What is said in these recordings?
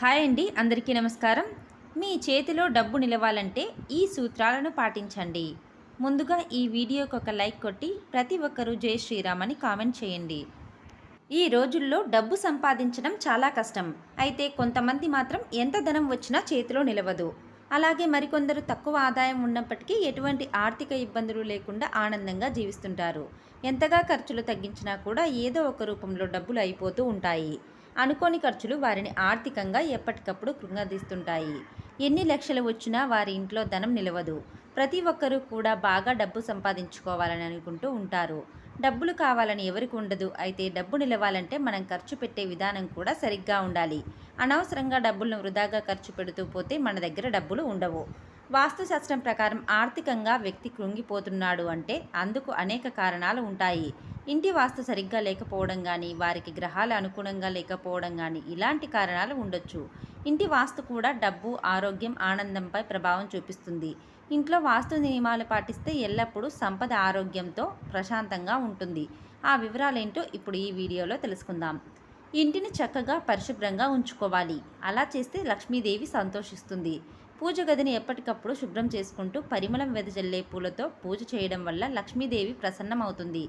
Hi అండి అందరికీ నమస్కారం. మీ చేతిలో డబ్బు నిలవాలంటే ఈ సూత్రాలను పాటించండి. ముందుగా ఈ వీడియోకి ఒక లైక్ కొట్టి ప్రతి ఒక్కరూ జై శ్రీరామ్ అని కామెంట్ చేయండి. ఈ రోజుల్లో డబ్బు సంపాదించడం చాలా కష్టం. అయితే కొంతమంది మాత్రం ఎంత ధనం వచ్చినా చేతిలో నిలవదు. అలాగే మరికొందరు తక్కువ ఆదాయం ఉన్నప్పటికీ ఎటువంటి ఆర్థిక ఇబ్బందులు లేకుండా ఆనందంగా జీవిస్తుంటారు. ఎంతగా ఖర్చులు తగ్గించినా కూడా ఏదో ఒక రూపంలో డబ్బులు అయిపోతూ ఉంటాయి. అనుకోని ఖర్చులు వారిని ఆర్థికంగా ఎప్పటికప్పుడు కృంగదీస్తుంటాయి. ఎన్ని లక్షలు వచ్చినా వారి ఇంట్లో ధనం నిలవదు. ప్రతి ఒక్కరూ కూడా బాగా డబ్బు సంపాదించుకోవాలని అనుకుంటూ ఉంటారు. డబ్బులు కావాలని ఎవరికి ఉండదు. అయితే డబ్బు నిలవాలంటే మనం ఖర్చు పెట్టే విధానం కూడా సరిగ్గా ఉండాలి. అనవసరంగా డబ్బులను వృధాగా ఖర్చు పెడుతూ పోతే మన దగ్గర డబ్బులు ఉండవు. వాస్తుశాస్త్రం ప్రకారం ఆర్థికంగా వ్యక్తి కృంగిపోతున్నాడు అంటే అందుకు అనేక కారణాలు ఉంటాయి. ఇంటి వాస్తు సరిగ్గా లేకపోవడం కానీ వారికి గ్రహాలు అనుగుణంగా లేకపోవడం కానీ ఇలాంటి కారణాలు ఉండొచ్చు. ఇంటి వాస్తు కూడా డబ్బు ఆరోగ్యం ఆనందంపై ప్రభావం చూపిస్తుంది. ఇంట్లో వాస్తు నియమాలు పాటిస్తే ఎల్లప్పుడూ సంపద ఆరోగ్యంతో ప్రశాంతంగా ఉంటుంది. ఆ వివరాలేంటో ఇప్పుడు ఈ వీడియోలో తెలుసుకుందాం. ఇంటిని చక్కగా పరిశుభ్రంగా ఉంచుకోవాలి. అలా చేస్తే లక్ష్మీదేవి సంతోషిస్తుంది. పూజ గదిని ఎప్పటికప్పుడు శుభ్రం చేసుకుంటూ పరిమళం వెదజల్లే పూలతో పూజ చేయడం వల్ల లక్ష్మీదేవి ప్రసన్నమవుతుంది.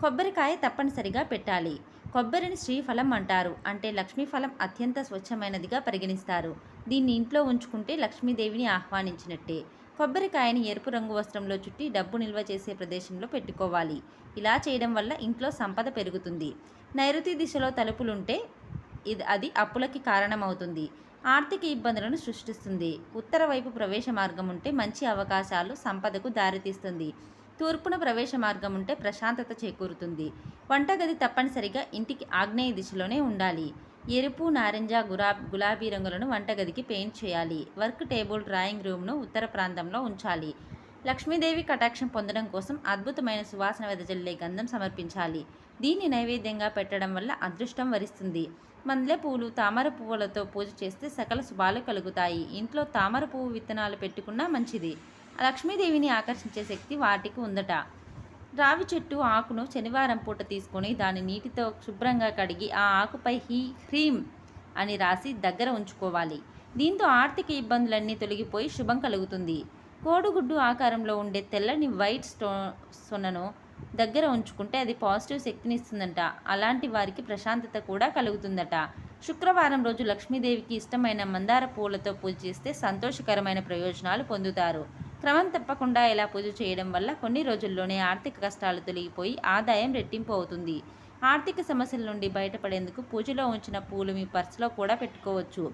కొబ్బరికాయ తప్పనిసరిగా పెట్టాలి. కొబ్బరిని శ్రీఫలం అంటారు. అంటే లక్ష్మీ ఫలం అత్యంత స్వచ్ఛమైనదిగా పరిగణిస్తారు. దీన్ని ఇంట్లో ఉంచుకుంటే లక్ష్మీదేవిని ఆహ్వానించినట్టే. కొబ్బరికాయని ఎరుపు రంగు వస్త్రంలో చుట్టి డబ్బు నిల్వ చేసే ప్రదేశంలో పెట్టుకోవాలి. ఇలా చేయడం వల్ల ఇంట్లో సంపద పెరుగుతుంది. నైరుతి దిశలో తలుపులుంటే ఇది అది అప్పులకి కారణమవుతుంది. ఆర్థిక ఇబ్బందులను సృష్టిస్తుంది. ఉత్తర వైపు ప్రవేశ మార్గం ఉంటే మంచి అవకాశాలు సంపదకు దారితీస్తుంది. తూర్పున ప్రవేశ మార్గం ఉంటే ప్రశాంతత చేకూరుతుంది. వంటగది తప్పనిసరిగా ఇంటికి ఆగ్నేయ దిశలోనే ఉండాలి. ఎరుపు నారింజ గురా గులాబీ రంగులను వంటగదికి పెయింట్ చేయాలి. వర్క్ టేబుల్ డ్రాయింగ్ రూమ్ను ఉత్తర ప్రాంతంలో ఉంచాలి. లక్ష్మీదేవి కటాక్షం పొందడం కోసం అద్భుతమైన సువాసన వెదజల్లే గంధం సమర్పించాలి. దీన్ని నైవేద్యంగా పెట్టడం వల్ల అదృష్టం వరిస్తుంది. మందె పువ్వులు తామర పువ్వులతో పూజ చేస్తే సకల శుభాలు కలుగుతాయి. ఇంట్లో తామర పువ్వు విత్తనాలు పెట్టుకున్నా మంచిది. లక్ష్మీదేవిని ఆకర్షించే శక్తి వాటికి ఉందట. రావి చెట్టు ఆకును శనివారం పూట తీసుకొని దాని నీటితో శుభ్రంగా కడిగి ఆ ఆకుపై హీ హ్రీం అని రాసి దగ్గర ఉంచుకోవాలి. దీంతో ఆర్థిక ఇబ్బందులన్నీ తొలగిపోయి శుభం కలుగుతుంది. కోడిగుడ్డు ఆకారంలో ఉండే తెల్లని వైట్ స్టో సొనను దగ్గర ఉంచుకుంటే అది పాజిటివ్ శక్తిని ఇస్తుందంట అలాంటి వారికి ప్రశాంతత కూడా కలుగుతుందట. శుక్రవారం రోజు లక్ష్మీదేవికి ఇష్టమైన మందార పూలతో పూజ చేస్తే సంతోషకరమైన ప్రయోజనాలు పొందుతారు. క్రమం తప్పకుండా ఇలా పూజ చేయడం వల్ల కొన్ని రోజుల్లోనే ఆర్థిక కష్టాలు తొలగిపోయి ఆదాయం రెట్టింపు అవుతుంది. ఆర్థిక సమస్యల నుండి బయటపడేందుకు పూజలో ఉంచిన పూలు మీ పర్సులో కూడా పెట్టుకోవచ్చు.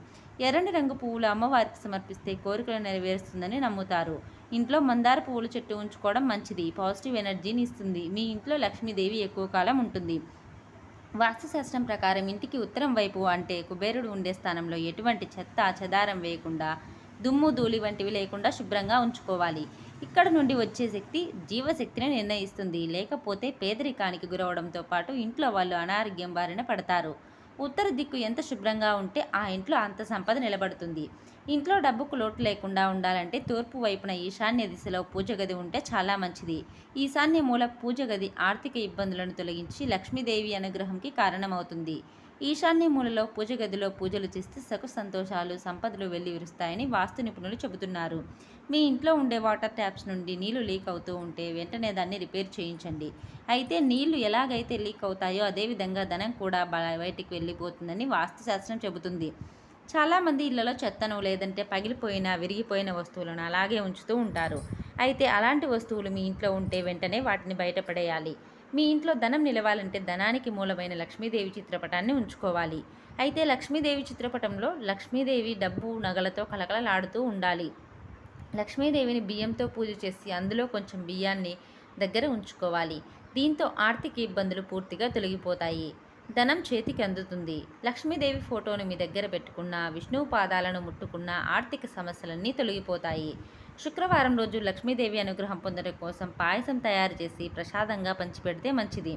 ఎర్రని రంగు పువ్వులు అమ్మవారికి సమర్పిస్తే కోరికలు నెరవేరుస్తుందని నమ్ముతారు. ఇంట్లో మందార పువ్వుల చెట్టు ఉంచుకోవడం మంచిది. పాజిటివ్ ఎనర్జీని ఇస్తుంది. మీ ఇంట్లో లక్ష్మీదేవి ఎక్కువ కాలం ఉంటుంది. వాస్తుశాస్త్రం ప్రకారం ఇంటికి ఉత్తరం వైపు అంటే కుబేరుడు ఉండే స్థానంలో ఎటువంటి చెత్త చెదారం వేయకుండా దుమ్ము ధూళి వంటివి లేకుండా శుభ్రంగా ఉంచుకోవాలి. ఇక్కడ నుండి వచ్చే శక్తి జీవశక్తిని నిర్ణయిస్తుంది. లేకపోతే పేదరికానికి గురవడంతో పాటు ఇంట్లో వాళ్ళు అనారోగ్యం బారిన పడతారు. ఉత్తర దిక్కు ఎంత శుభ్రంగా ఉంటే ఆ ఇంట్లో అంత సంపద నిలబడుతుంది. ఇంట్లో డబ్బుకు లోటు లేకుండా ఉండాలంటే తూర్పు వైపున ఈశాన్య దిశలో పూజ గది ఉంటే చాలా మంచిది. ఈశాన్య మూల పూజ గది ఆర్థిక ఇబ్బందులను తొలగించి లక్ష్మీదేవి అనుగ్రహంకి కారణమవుతుంది. ఈశాన్య మూలలో పూజ గదిలో పూజలు చేస్తే సకు సంతోషాలు సంపదలు వెళ్ళి విరుస్తాయని వాస్తు నిపుణులు చెబుతున్నారు. మీ ఇంట్లో ఉండే వాటర్ ట్యాప్స్ నుండి నీళ్ళు లీక్ అవుతూ ఉంటే వెంటనే దాన్ని రిపేర్ చేయించండి. అయితే నీళ్ళు ఎలాగైతే లీక్ అవుతాయో అదేవిధంగా ధనం కూడా బయటికి వెళ్ళిపోతుందని వాస్తుశాస్త్రం చెబుతుంది. చాలామంది ఇళ్ళలో చెత్తను లేదంటే పగిలిపోయిన విరిగిపోయిన వస్తువులను అలాగే ఉంచుతూ ఉంటారు. అయితే అలాంటి వస్తువులు మీ ఇంట్లో ఉంటే వెంటనే వాటిని బయటపడేయాలి. మీ ఇంట్లో ధనం నిలవాలంటే ధనానికి మూలమైన లక్ష్మీదేవి చిత్రపటాన్ని ఉంచుకోవాలి. అయితే లక్ష్మీదేవి చిత్రపటంలో లక్ష్మీదేవి డబ్బు నగలతో కలకలలాడుతూ ఉండాలి. లక్ష్మీదేవిని బియ్యంతో పూజ చేసి అందులో కొంచెం బియ్యాన్ని దగ్గర ఉంచుకోవాలి. దీంతో ఆర్థిక ఇబ్బందులు పూర్తిగా తొలగిపోతాయి. ధనం చేతికి అందుతుంది. లక్ష్మీదేవి ఫోటోను మీ దగ్గర పెట్టుకున్న విష్ణువు పాదాలను ముట్టుకున్న ఆర్థిక సమస్యలన్నీ తొలగిపోతాయి. శుక్రవారం రోజు లక్ష్మీదేవి అనుగ్రహం పొందడం కోసం పాయసం తయారు చేసి ప్రసాదంగా పంచిపెడితే మంచిది.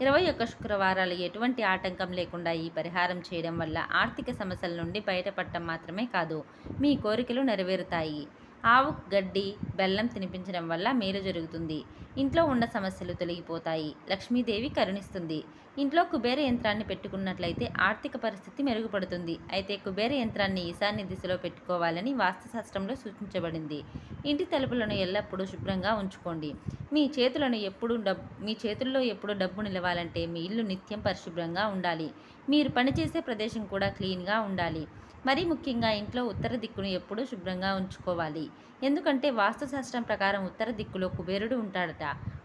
ఇరవై ఒక్క శుక్రవారాలు ఎటువంటి ఆటంకం లేకుండా ఈ పరిహారం చేయడం వల్ల ఆర్థిక సమస్యల నుండి బయటపడటం మాత్రమే కాదు మీ కోరికలు నెరవేరుతాయి. ఆవు గడ్డి బెల్లం తినిపించడం వల్ల మేలు జరుగుతుంది. ఇంట్లో ఉన్న సమస్యలు తొలగిపోతాయి. లక్ష్మీదేవి కరుణిస్తుంది. ఇంట్లో కుబేర యంత్రాన్ని పెట్టుకున్నట్లయితే ఆర్థిక పరిస్థితి మెరుగుపడుతుంది. అయితే కుబేర యంత్రాన్ని ఈశాన్య దిశలో పెట్టుకోవాలని వాస్తుశాస్త్రంలో సూచించబడింది. ఇంటి తలుపులను ఎల్లప్పుడూ శుభ్రంగా ఉంచుకోండి. మీ చేతులను ఎప్పుడు డబ్ మీ చేతుల్లో ఎప్పుడు డబ్బు నిలవాలంటే మీ ఇల్లు నిత్యం పరిశుభ్రంగా ఉండాలి. మీరు పనిచేసే ప్రదేశం కూడా క్లీన్గా ఉండాలి. మరీ ముఖ్యంగా ఇంట్లో ఉత్తర దిక్కును ఎప్పుడూ శుభ్రంగా ఉంచుకోవాలి. ఎందుకంటే వాస్తుశాస్త్రం ప్రకారం ఉత్తర దిక్కులో కుబేరుడు ఉంటాడట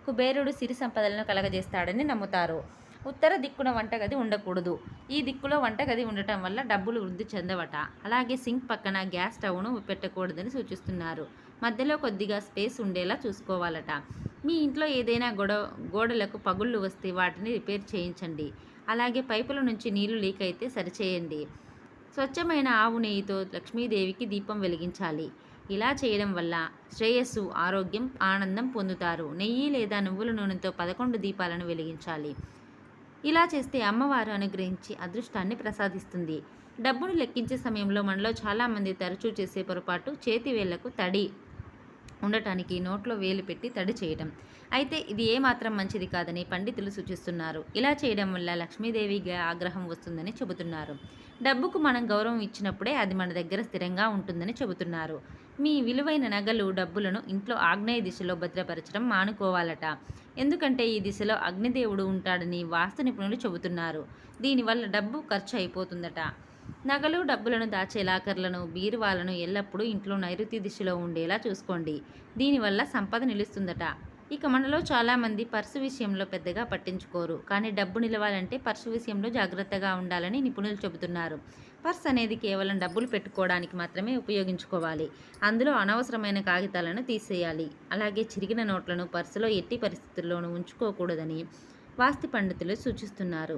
కుబేరుడు సిరి సంపదలను కలగజేస్తాడని నమ్ముతారు. ఉత్తర దిక్కున వంటగది ఉండకూడదు. ఈ దిక్కులో వంటగది ఉండటం వల్ల డబ్బులు వృద్ధి చెందవట. అలాగే సింక్ పక్కన గ్యాస్ స్టవ్ను పెట్టకూడదని సూచిస్తున్నారు. మధ్యలో కొద్దిగా స్పేస్ ఉండేలా చూసుకోవాలట. మీ ఇంట్లో ఏదైనా గొడ గోడలకు పగుళ్ళు వస్తే వాటిని రిపేర్ చేయించండి. అలాగే పైపుల నుంచి నీళ్ళు లీక్ అయితే సరిచేయండి. స్వచ్ఛమైన ఆవు నెయ్యితో లక్ష్మీదేవికి దీపం వెలిగించాలి. ఇలా చేయడం వల్ల శ్రేయస్సు ఆరోగ్యం ఆనందం పొందుతారు. నెయ్యి లేదా నువ్వుల నూనెతో పదకొండు దీపాలను వెలిగించాలి. ఇలా చేస్తే అమ్మవారు అనుగ్రహించి అదృష్టాన్ని ప్రసాదిస్తుంది. డబ్బును లెక్కించే సమయంలో మనలో చాలామంది తరచూ చేసే పొరపాటు చేతి వేళ్ళకు తడి ఉండటానికి నోట్లో వేలు పెట్టి తడి చేయడం అయితే ఇది ఏమాత్రం మంచిది కాదని పండితులు సూచిస్తున్నారు. ఇలా చేయడం వల్ల లక్ష్మీదేవిగా ఆగ్రహం వస్తుందని చెబుతున్నారు. డబ్బుకు మనం గౌరవం ఇచ్చినప్పుడే అది మన దగ్గర స్థిరంగా ఉంటుందని చెబుతున్నారు. మీ విలువైన నగలు డబ్బులను ఇంట్లో ఆగ్నేయ దిశలో భద్రపరచడం మానుకోవాలట. ఎందుకంటే ఈ దిశలో అగ్నిదేవుడు ఉంటాడని వాస్తు నిపుణులు చెబుతున్నారు. దీనివల్ల డబ్బు ఖర్చు అయిపోతుందట నగలు డబ్బులను దాచే లాకర్లను బీరువాలను ఎల్లప్పుడూ ఇంట్లో నైరుతి దిశలో ఉండేలా చూసుకోండి. దీనివల్ల సంపద నిలుస్తుందట. ఇక మనలో చాలామంది పర్సు విషయంలో పెద్దగా పట్టించుకోరు. కానీ డబ్బు నిలవాలంటే పర్సు విషయంలో జాగ్రత్తగా ఉండాలని నిపుణులు చెబుతున్నారు. పర్స్ అనేది కేవలం డబ్బులు పెట్టుకోవడానికి మాత్రమే ఉపయోగించుకోవాలి. అందులో అనవసరమైన కాగితాలను తీసేయాలి. అలాగే చిరిగిన నోట్లను పర్సులో ఎట్టి పరిస్థితుల్లోనూ ఉంచుకోకూడదని వాస్తి పండితులు సూచిస్తున్నారు.